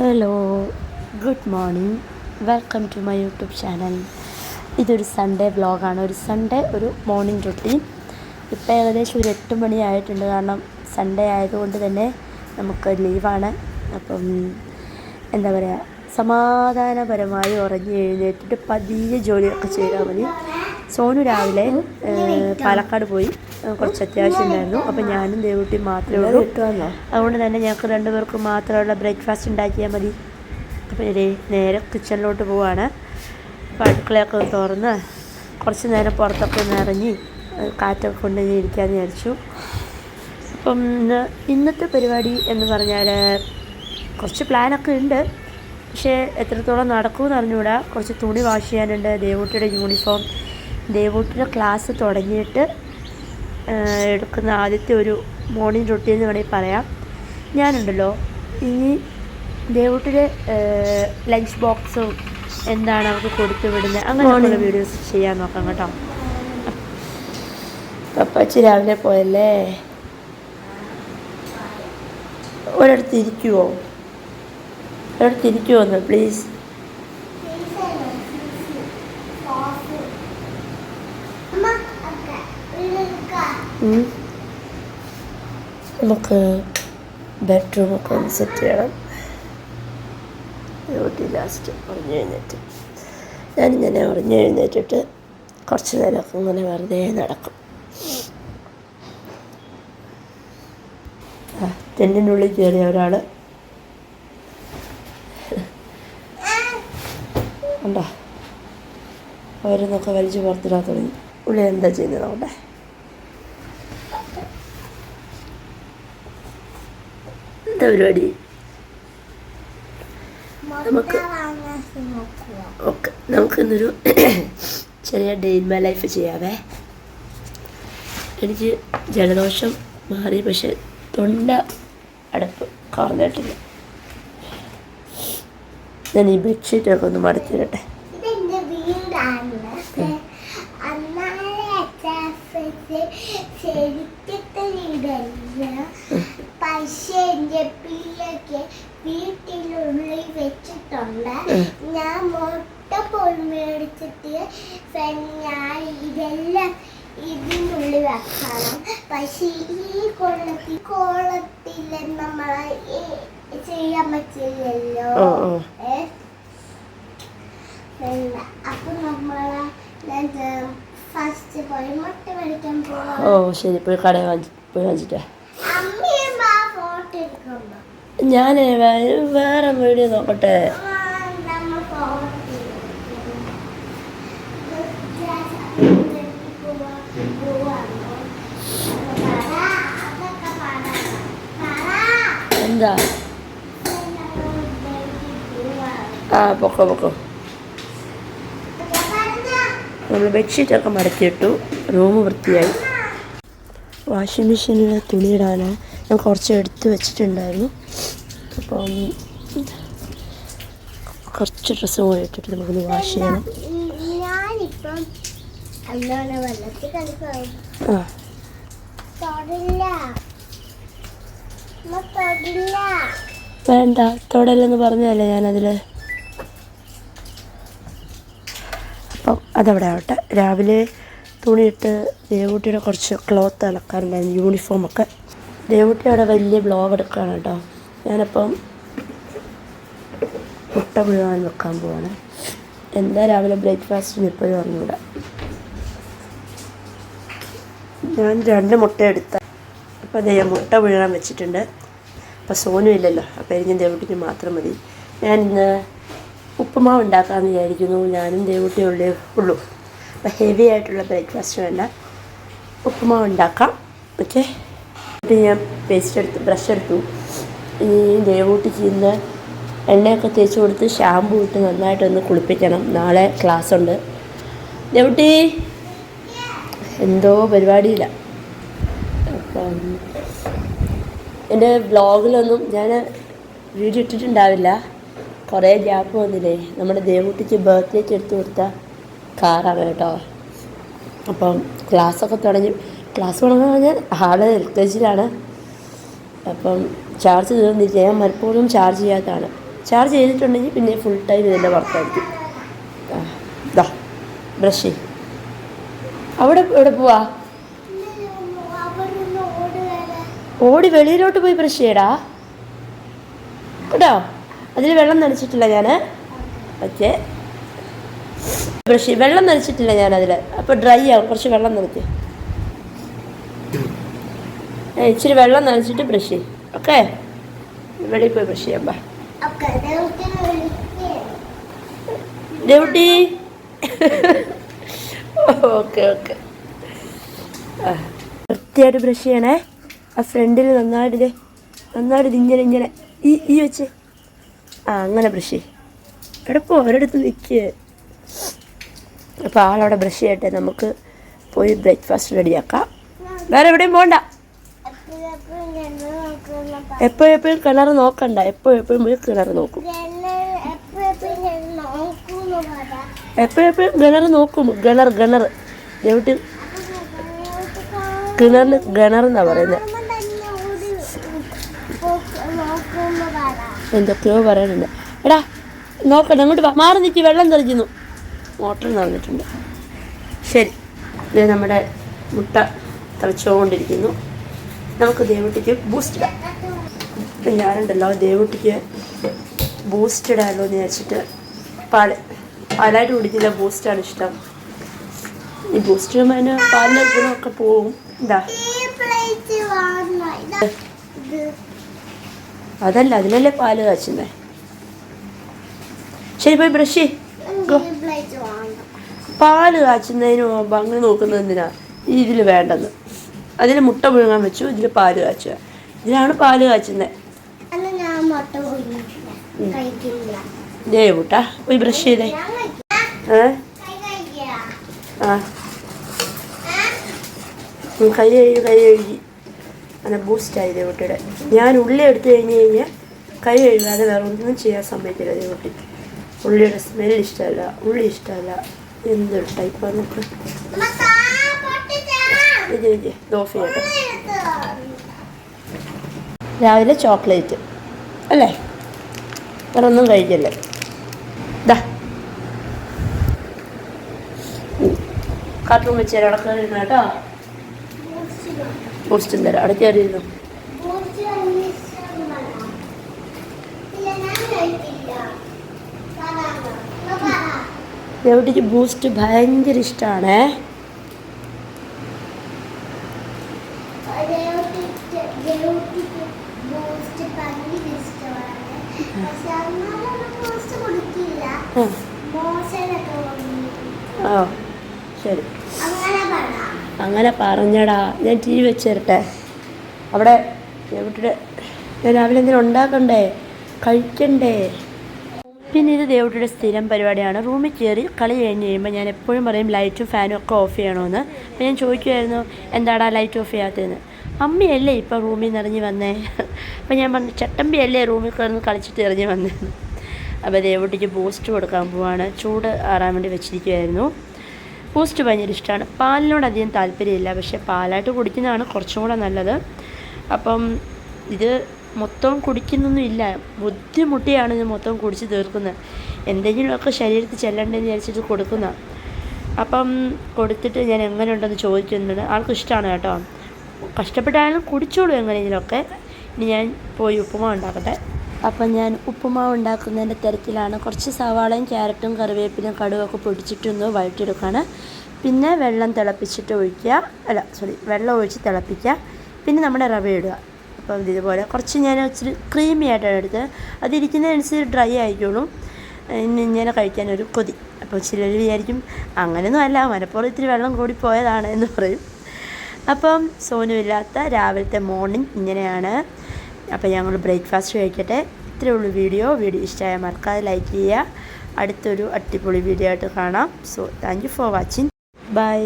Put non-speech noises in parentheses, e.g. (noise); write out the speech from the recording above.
Hello good morning welcome to my YouTube channel ഇതൊരു Sunday വ്ളോഗാണ് ഒരു സൺഡേ ഒരു മോർണിംഗ് റുട്ടീൻ ഇപ്പോൾ ഏകദേശം ഒരു എട്ട് മണി ആയിട്ടുണ്ട്. കാരണം സൺഡേ ആയതുകൊണ്ട് തന്നെ നമുക്ക് ലീവാണ് അപ്പം എന്താ പറയുക സമാധാനപരമായി ഉറങ്ങി എഴുന്നേറ്റിട്ട് പതിയെ ജോലിയൊക്കെ ചെയ്താൽ മതി. സോനു രാവിലെ പാലക്കാട് പോയി. കുറച്ച് അത്യാവശ്യം ഉണ്ടായിരുന്നു. അപ്പം ഞാനും ദേവൂട്ടി മാത്രമേ ഉള്ളൂ. അതുകൊണ്ട് തന്നെ ഞങ്ങൾക്ക് രണ്ടുപേർക്ക് മാത്രമുള്ള ബ്രേക്ക്ഫാസ്റ്റ് ഉണ്ടാക്കിയാൽ മതി. അപ്പോൾ ഇതേ നേരെ കിച്ചണിലോട്ട് പോവാണ്. അപ്പോൾ അടുക്കളയൊക്കെ തുറന്ന് കുറച്ച് നേരം പുറത്തൊക്കെ ഒന്ന് ഇറങ്ങി കാറ്റൊക്കെ കൊണ്ട് ഇരിക്കാമെന്ന് വിചാരിച്ചു. അപ്പം ഇന്ന് ഇന്നത്തെ പരിപാടി എന്ന് പറഞ്ഞാൽ കുറച്ച് പ്ലാനൊക്കെ ഉണ്ട്. പക്ഷേ എത്രത്തോളം നടക്കുമെന്ന് അറിഞ്ഞുകൂടാ. കുറച്ച് തുണി വാഷ് ചെയ്യാനുണ്ട്. ദേവൂട്ടിയുടെ യൂണിഫോം ദേവൂട്ടിയുടെ ക്ലാസ് തുടങ്ങിയിട്ട് എടുക്കുന്ന ആദ്യത്തെ ഒരു മോർണിംഗ് റൊട്ടീൻ എന്ന് വേണമെങ്കിൽ പറയാം. ഞാനുണ്ടല്ലോ. ഈ ദേവൂട്ടിലെ ലഞ്ച് ബോക്സും എന്താണ് അവർക്ക് കൊടുത്തു വിടുന്നത്? അങ്ങനെയുള്ള വീഡിയോസ് ചെയ്യാൻ നോക്കാം കേട്ടോ. പപ്പച്ചി രാവിലെ പോയല്ലേ? ഒരിടത്ത് ഇരിക്കുവോ? ഒരിടത്ത് ഇരിക്കുമോ ഒന്ന് പ്ലീസ് നമുക്ക് ബെഡ്റൂമൊക്കെ ഒന്ന് സെറ്റ് ചെയ്യണം. ഡ്യൂട്ടി ലാസ്റ്റ് ഉറഞ്ഞു എഴുന്നേറ്റ്. ഞാനിങ്ങനെ ഉറഞ്ഞു എഴുന്നേറ്റിട്ട് കുറച്ച് നേരമൊക്കെ ഇങ്ങനെ വെറുതെ നടക്കും. ടെന്റിനുള്ളിൽ കയറിയ ഒരാൾ ഉണ്ടോ ഓരോന്നൊക്കെ വലിച്ചു പുറത്തിടാൻ തുടങ്ങി. ഉള്ളി എന്താ ചെയ്യുന്നത് നോക്കട്ടെ പരിപാടി. നമുക്ക് ഓക്കെ നമുക്കിന്നൊരു (coughs) ചെറിയ ഡേ ഇൻ മൈ ലൈഫ് ചെയ്യാവേ. എനിക്ക് ജലദോഷം മാറി പക്ഷെ തൊണ്ട അടപ്പ് കാർന്നിട്ടില്ല ഞാൻ ഈ ബെഡ്ഷീറ്റൊക്കെ ഒന്ന് മടച്ചിരട്ടെ ഇതെന്റെ എന്റെ പിള്ളക്ക് വീട്ടിനുള്ളിൽ വെച്ചിട്ടുണ്ട്. ഞാൻ മുട്ട പോലും മേടിച്ചിട്ട് ഞാൻ ഇതെല്ലാം ഇതിനുള്ളിൽ വെക്കണം. പക്ഷെ ഈ കൊള്ളത്തിൽ കോളത്തിൽ നമ്മളെ ഈ ചെയ്യാൻ പറ്റില്ലല്ലോ. അപ്പൊ നമ്മൾ ഫസ്റ്റ് പോയി മുട്ട മേടിക്കാൻ പോവാ. ഓ ശരി. പോയി കടയിൽ വാങ്ങി പോയി വാങ്ങിച്ചിട്ടേ അമ്മയും ആ ഫോട്ടോ എടുക്കുന്നു ഞാൻ വേറെ വീഡിയോ നോക്കട്ടെ. എന്താ? ആ പൊക്കോ പൊക്കോ. നമ്മൾ ബെഡ്ഷീറ്റൊക്കെ മടക്കിയിട്ടു. റൂം വൃത്തിയായി. വാഷിംഗ് മെഷീനിൽ തുണിയിടാനാണ് ഞാൻ കുറച്ച് എടുത്ത് വെച്ചിട്ടുണ്ടായിരുന്നു. അപ്പം കുറച്ച് ഡ്രസ്സ് കൂടി ഇട്ടിട്ട് നമുക്കൊന്ന് വാഷ് ചെയ്യണം. വേണ്ട തൊടലെന്ന് പറഞ്ഞതല്ലേ ഞാനതിൽ അപ്പം അതവിടെ ആവട്ടെ. രാവിലെ തുണിയിട്ട് ദേവൂട്ടിയുടെ കുറച്ച് ക്ലോത്ത് അലക്കാറുണ്ടായിരുന്നു യൂണിഫോമൊക്കെ ദേവൂട്ടി അവിടെ വലിയ ബ്ലോഗ് എടുക്കുകയാണ് കേട്ടോ. ഞാനപ്പം മുട്ട പുഴുവാൻ വെക്കാൻ പോവാണ്. എന്താ രാവിലെ ബ്രേക്ക്ഫാസ്റ്റിന് ഇപ്പോഴും അറിഞ്ഞൂടാ. ഞാൻ രണ്ട് മുട്ട എടുത്ത അപ്പോൾ അതേ മുട്ട പുഴുവാൻ വെച്ചിട്ടുണ്ട്. അപ്പോൾ സോനും ഇല്ലല്ലോ. അപ്പോൾ എനിക്ക് ദേവൂട്ടിന് മാത്രം മതി. ഞാൻ ഇന്ന് ഉപ്പുമാവ് ഉണ്ടാക്കാമെന്ന് വിചാരിക്കുന്നു. ഞാനും ദേവൂട്ടി ഉള്ളേ ഉള്ളൂ. അപ്പോൾ ഹെവി ആയിട്ടുള്ള ബ്രേക്ക്ഫാസ്റ്റ് വേണ്ട. ഉപ്പുമാവ് ഉണ്ടാക്കാം. ഓക്കെ ഞാൻ പേസ്റ്റ് എടുത്ത് ബ്രഷ് എടുത്തു. ഇനി ദേവൂട്ടി ചെയ്യുന്ന എണ്ണയൊക്കെ തേച്ച് കൊടുത്ത് ഷാമ്പു ഇട്ട് നന്നായിട്ടൊന്ന് കുളിപ്പിക്കണം. നാളെ ക്ലാസ് ഉണ്ട് ദേവൂട്ടി എന്തോ പരിപാടിയില്ല. എന്റെ വ്ളോഗിലൊന്നും ഞാൻ വീഡിയോ ഇട്ടിട്ടുണ്ടാവില്ല. കുറേ ഗ്യാപ്പ് വന്നില്ലേ. നമ്മുടെ ദേവൂട്ടിക്ക് ബർത്ത്ഡേക്ക് എടുത്തു കൊടുത്ത കാറാണ് കേട്ടോ. അപ്പം ക്ലാസ്സൊക്കെ തുടങ്ങി ക്ലാസ് തുടങ്ങാൻ പറഞ്ഞാൽ ആൾ എൽ കെ ജിയിലാണ്. അപ്പം ചാർജ് തീർന്നില്ല ഞാൻ മലപ്പോഴും ചാർജ് ചെയ്യാത്തതാണ്. ചാർജ് ചെയ്തിട്ടുണ്ടെങ്കിൽ പിന്നെ ഫുൾ ടൈം ഇതിന്റെ വർക്കായിരിക്കും. ദാ ബ്രഷ് അവിടെ എവിടെ പോവാ? ഓടി വെളിയിലോട്ട് പോയി ബ്രഷ് ചെയ്യടാ. കേട്ടോ? അതിൽ വെള്ളം നനച്ചിട്ടില്ല ഞാൻ ഓക്കെ. ബ്രഷ്. വെള്ളം നനച്ചിട്ടില്ല ഞാൻ അതിൽ അപ്പോൾ ഡ്രൈ ആവും. കുറച്ച് വെള്ളം ഏ, ഇച്ചിരി വെള്ളം നനച്ചിട്ട് ബ്രഷ് ചെയ്യും. ഓക്കെ? വെളിയിൽ പോയി ബ്രഷ് ചെയ്യാൻ ഡ്യൂട്ടി ഓക്കെ ഓക്കെ വൃത്തിയായിട്ട് ബ്രഷ് ചെയ്യണേ. ആ ഫ്രണ്ടിൽ നന്നായിട്ട് നന്നായിട്ട് ഇങ്ങനെ ഇങ്ങനെ ഈ ഈ വെച്ച്. ആ അങ്ങനെ ബ്രഷ് ചെയ്യും. എവിടെ പോ ഒരിടത്ത് നിൽക്കുക അപ്പോൾ ആളവിടെ ബ്രഷ് ചെയ്യട്ടെ. നമുക്ക് പോയി ബ്രേക്ക്ഫാസ്റ്റ് റെഡിയാക്കാം. വേറെ എവിടെയും പോകണ്ട എപ്പോഴും എപ്പോഴും കിണർ നോക്കണ്ട. എപ്പോഴും എപ്പോഴും പോയി കിണർ നോക്കും. എപ്പോഴെപ്പോഴും എപ്പോഴും കിണർ നോക്കും. കിണർ കിണർ എവിടെ കിണറിന് കിണർ എന്നാ പറയുന്നത് എന്തൊക്കെയോ പറയാനുണ്ട് എടാ നോക്കണ്ട അങ്ങോട്ട് മാറി നിൽക്കി വെള്ളം തെളിഞ്ഞു മോട്ടർ നിറഞ്ഞിട്ടുണ്ട് ശരി. ഇത് നമ്മുടെ മുട്ട തിളച്ചുകൊണ്ടിരിക്കുന്നു നമുക്ക് ദേവുട്ടിക്ക് ബൂസ്റ്റ് ഇടാം. ഇപ്പം ഞാനുണ്ടല്ലോ ദേവുട്ടിക്ക് ബൂസ്റ്റ് ഇടാമല്ലോ എന്ന് വിചാരിച്ചിട്ട് പാൽ പാലായിട്ട് കുടിക്കുന്ന ബൂസ്റ്റാണ് ഇഷ്ടം. ഈ ബൂസ്റ്റ് അതിന് പാലിന്റെ ഗുണമൊക്കെ പോവും എന്താ അതല്ല അതിനല്ലേ പാൽ കാച്ചുന്നേ? ശരി പോയി ബ്രഷ് പാൽ കാച്ചുന്നതിന് അങ്ങനെ നോക്കുന്നത് എന്തിനാ? ഇതിൽ വേണ്ടത് അതിൽ മുട്ട പുഴുങ്ങാൻ വെച്ചു ഇതിൽ പാൽ കാച്ചുക. ഇതിലാണ് പാൽ കാച്ചുന്നത്. ദേവൂട്ടാ പോയി ബ്രഷ് ചെയ്തേ. ആ. കൈ കഴുകി കൈ കഴുകി. അങ്ങനെ ബൂസ്റ്റായി ദേവട്ടിയുടെ ഞാൻ ഉള്ളി എടുത്തു കഴിഞ്ഞ് കഴിഞ്ഞാൽ കൈ കഴുകാതെ വേറെ ഒന്നും ചെയ്യാൻ സമ്മതിക്കില്ല ദേവട്ടി ഉള്ളിയുടെ സ്മെൽ ഇഷ്ടമല്ല ഉള്ളി ഇഷ്ടമല്ല. എന്തൊരു ടൈപ്പാണ് നോക്ക്. രാവിലെ ചോക്ലേറ്റ് അല്ലേ? വേറൊന്നും കഴിക്കല്ലേ. ഇതാ കാർട്ടൂൺ വെച്ച് തരാം. അവിടെ കേട്ടോ? ബൂസ്റ്റും തരാം. അവിടെ കയറി ഇരുന്നു. ദേവട്ടിക്ക് ബൂസ്റ്റ് ഭയങ്കര ഇഷ്ടമാണേ ദേവത്തിക്ക് ദേവത്തിക്ക് ബൂസ്റ്റ് ഭയങ്കര ഇഷ്ടമാണ്. പക്ഷെ അന്നാലും ബൂസ്റ്റ് കുടിക്കില്ല. ആ, മോശമൊക്കെ വന്നു. ആ ശരി. അങ്ങനെ പറ. അങ്ങനെ പറഞ്ഞടാ. ഞാൻ ടി വി വെച്ച് തരട്ടെ അവിടെ ദേവട്ടിയുടെ ഞാൻ രാവിലെ എന്തെങ്കിലും ഉണ്ടാക്കണ്ടേ? കഴിക്കണ്ടേ? പിന്നെ ഇത് ദേവട്ടിയുടെ സ്ഥിരം പരിപാടിയാണ്. റൂമിൽ കയറി കളി കഴിഞ്ഞ് കഴിയുമ്പോൾ ഞാൻ എപ്പോഴും പറയും ലൈറ്റും ഫാനും ഒക്കെ ഓഫ് ചെയ്യണമെന്ന് അപ്പോൾ ഞാൻ ചോദിക്കുമായിരുന്നു എന്താടാ ലൈറ്റ് ഓഫ് ചെയ്യാത്തതെന്ന്? അമ്മയല്ലേ ഇപ്പോൾ റൂമിൽ നിന്ന് ഇറങ്ങി വന്നേ? അപ്പോൾ ഞാൻ പറഞ്ഞു ചട്ടമ്പിയല്ലേ റൂമിൽ കിടന്ന് കളിച്ചിട്ട് ഇറങ്ങി വന്നിരുന്നു അപ്പോൾ ദേവട്ടിക്ക് ബൂസ്റ്റ് കൊടുക്കാൻ പോവാണ്. ചൂട് ആറാൻ വേണ്ടി വെച്ചിരിക്കുമായിരുന്നു ബൂസ്റ്റ് ഭയങ്കര ഇഷ്ടമാണ്. പാലിനോട് അധികം താല്പര്യമില്ല. പക്ഷേ പാലായിട്ട് കുടിക്കുന്നതാണ് കുറച്ചും കൂടെ നല്ലത്. അപ്പം ഇത് മൊത്തം കുടിക്കുന്നൊന്നും ഇല്ല. ബുദ്ധിമുട്ടിയാണ് ഇത് മൊത്തം കുടിച്ച് തീർക്കുന്നത്. എന്തെങ്കിലുമൊക്കെ ശരീരത്തിൽ ചെല്ലണ്ടെന്ന് വിചാരിച്ചിട്ട് കൊടുക്കുന്ന. അപ്പം കൊടുത്തിട്ട് ഞാൻ എങ്ങനെയുണ്ടെന്ന് ചോദിക്കുന്നുണ്ട്. ആൾക്ക് ഇഷ്ടമാണ് കേട്ടോ. കഷ്ടപ്പെട്ടായാലും കുടിച്ചോളൂ എങ്ങനെയെങ്കിലുമൊക്കെ. ഇനി ഞാൻ പോയി ഉപ്പുമാവ് ഉണ്ടാക്കട്ടെ. അപ്പം ഞാൻ ഉപ്പുമാവ് ഉണ്ടാക്കുന്നതിന്റെ തിരക്കിലാണ്. കുറച്ച് സവാളയും ക്യാരറ്റും കറിവേപ്പിലും കടുവൊക്കെ പൊടിച്ചിട്ടൊന്ന് വഴറ്റിയെടുക്കുകയാണ് പിന്നെ വെള്ളം തിളപ്പിച്ചിട്ട് ഒഴിക്കുക. അല്ല സോറി വെള്ളം ഒഴിച്ച് തിളപ്പിക്കുക. പിന്നെ നമ്മുടെ റവ ഇടുക. അപ്പം ഇതുപോലെ കുറച്ച് ഞാൻ ഇച്ചിരി ക്രീമി ആയിട്ടാണ് എടുത്തത്. അതിരിക്കുന്നതനുസരിച്ച് ഡ്രൈ ആയിക്കോളും. ഇനി ഇങ്ങനെ കഴിക്കാനൊരു കൊതി. അപ്പോൾ ചിലർ വിചാരിക്കും അങ്ങനെയൊന്നും അല്ല മനപ്പുറം ഇത്തിരി വെള്ളം കൂടി പോയതാണ് എന്ന് പറയും. അപ്പം സോനുമില്ലാത്ത രാവിലത്തെ മോർണിംഗ് ഇങ്ങനെയാണ്. അപ്പോൾ ഞങ്ങൾ ബ്രേക്ക്ഫാസ്റ്റ് കഴിക്കട്ടെ. ഇത്രയേ ഉള്ളൂ വീഡിയോ. വീഡിയോ ഇഷ്ടമായ മറക്കാതെ ലൈക്ക് ചെയ്യുക. അടുത്തൊരു അടിപൊളി വീഡിയോ ആയിട്ട് കാണാം. So thank for watching bye